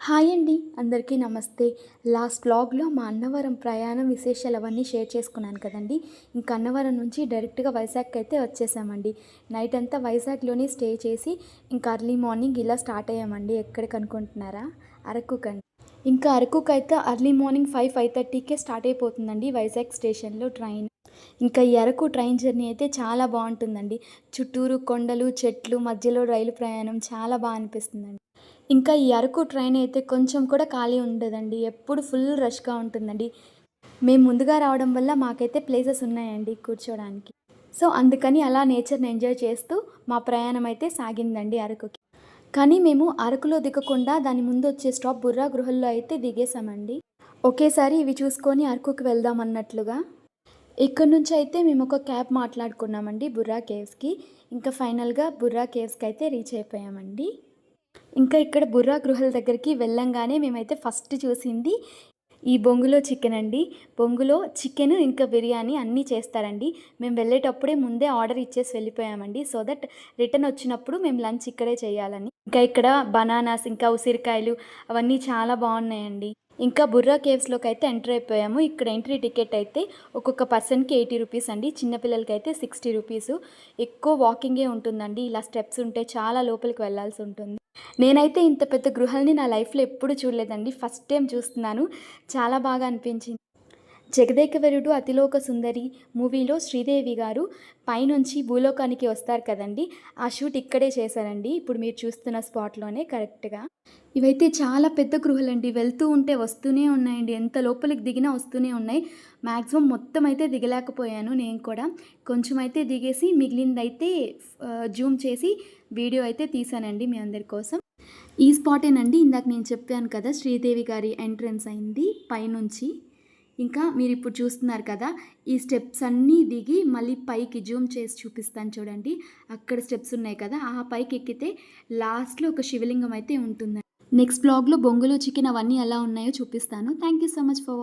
Hi అండి అందరికీ నమస్తే. లాస్ట్ బ్లాగ్లో మా అన్నవరం ప్రయాణం విశేషాలు అవన్నీ షేర్ చేసుకున్నాను కదండి. ఇంకా అన్నవరం నుంచి డైరెక్ట్గా వైజాగ్కి అయితే వచ్చేసామండి. నైట్ అంతా వైజాగ్లోనే స్టే చేసి ఇంకా అర్లీ మార్నింగ్ ఇలా స్టార్ట్ అయ్యామండి. ఎక్కడికి అనుకుంటున్నారా? అరకుకండి ఇంకా అరకుకి అయితే అర్లీ మార్నింగ్ ఫైవ్ ఫైవ్ థర్టీకే స్టార్ట్ అయిపోతుందండి వైజాగ్ స్టేషన్లో ట్రైన్. ఇంకా ఈ అరకు ట్రైన్ జర్నీ అయితే చాలా బాగుంటుందండి. చుట్టూరు కొండలు చెట్లు మధ్యలో రైలు ప్రయాణం చాలా బాగా అనిపిస్తుందండి. ఇంకా ఈ అరకు ట్రైన్ అయితే కొంచెం కూడా ఖాళీ ఉండదండి. ఎప్పుడు ఫుల్ రష్గా ఉంటుందండి. మేము ముందుగా రావడం వల్ల మాకైతే ప్లేసెస్ ఉన్నాయండి కూర్చోడానికి. సో అందుకని అలా నేచర్ని ఎంజాయ్ చేస్తూ మా ప్రయాణం అయితే సాగిందండి అరకుకి. కానీ మేము అరకులో దిగకుండా దాని ముందు వచ్చే స్టాప్ బుర్రా గృహల్లో అయితే దిగేసామండి ఒకేసారి ఇవి చూసుకొని అరకుకి వెళ్దాం అన్నట్లుగా. ఇక్కడ నుంచి అయితే మేము ఒక క్యాబ్ మాట్లాడుకున్నామండి బుర్రా కేవ్స్కి. ఇంకా ఫైనల్గా బుర్రా కేవ్స్కి అయితే రీచ్ అయిపోయామండి. ఇంకా ఇక్కడ బుర్రా గృహల దగ్గరికి వెళ్ళంగానే మేమైతే ఫస్ట్ చూసింది ఈ బొంగులో చికెన్ అండి. బొంగులో చికెన్ ఇంకా బిర్యానీ అన్నీ చేస్తారండి. మేము వెళ్ళేటప్పుడే ముందే ఆర్డర్ ఇచ్చేసి వెళ్ళిపోయామండి. సో దట్ రిటర్న్ వచ్చినప్పుడు మేము లంచ్ ఇక్కడే చేయాలని. ఇంకా ఇక్కడ బనానాస్ ఇంకా ఉసిరికాయలు అవన్నీ చాలా బాగున్నాయండి. ఇంకా బుర్రా కేవ్స్లోకి అయితే ఎంటర్ అయిపోయాము. ఇక్కడ ఎంట్రీ టికెట్ అయితే ఒక్కొక్క పర్సన్కి ఎయిటీ రూపీస్ అండి. చిన్నపిల్లలకి అయితే సిక్స్టీ రూపీస్. ఎక్కువ వాకింగే ఉంటుందండి. ఇలా స్టెప్స్ ఉంటే చాలా లోపలికి వెళ్ళాల్సి ఉంటుంది. నేనైతే ఇంత పెద్ద గృహాలని నా లైఫ్లో ఎప్పుడు చూడలేదండి. ఫస్ట్ టైం చూస్తున్నాను. చాలా బాగా అనిపించింది. జగదేకవరుడు అతిలోక సుందరి మూవీలో శ్రీదేవి గారు పైనుంచి భూలోకానికి వస్తారు కదండి. ఆ షూట్ ఇక్కడే చేశారండి. ఇప్పుడు మీరు చూస్తున్న స్పాట్లోనే కరెక్ట్గా. ఇవైతే చాలా పెద్ద గృహలండి. వెళ్తూ ఉంటే వస్తూనే ఉన్నాయండి. ఎంత లోపలికి దిగినా వస్తూనే ఉన్నాయి. మ్యాక్సిమం మొత్తం అయితే దిగలేకపోయాను నేను కూడా. కొంచెం అయితే దిగేసి మిగిలిందైతే జూమ్ చేసి వీడియో అయితే తీసానండి మీ అందరి కోసం. ఈ స్పాటేనండి. ఇందాక నేను చెప్పాను కదా శ్రీదేవి గారి ఎంట్రన్స్ అయింది పైనుంచి. ఇంకా మీరు ఇప్పుడు చూస్తున్నారు కదా ఈ స్టెప్స్ అన్నీ దిగి మళ్ళీ పైకి జూమ్ చేసి చూపిస్తాను చూడండి. అక్కడ స్టెప్స్ ఉన్నాయి కదా ఆ పైకి ఎక్కితే లాస్ట్లో ఒక శివలింగం అయితే ఉంటుంది నెక్స్ట్ బ్లాగ్లో బొంగులో చికెన్ అవన్నీ ఎలా ఉన్నాయో చూపిస్తాను. Thank you so much for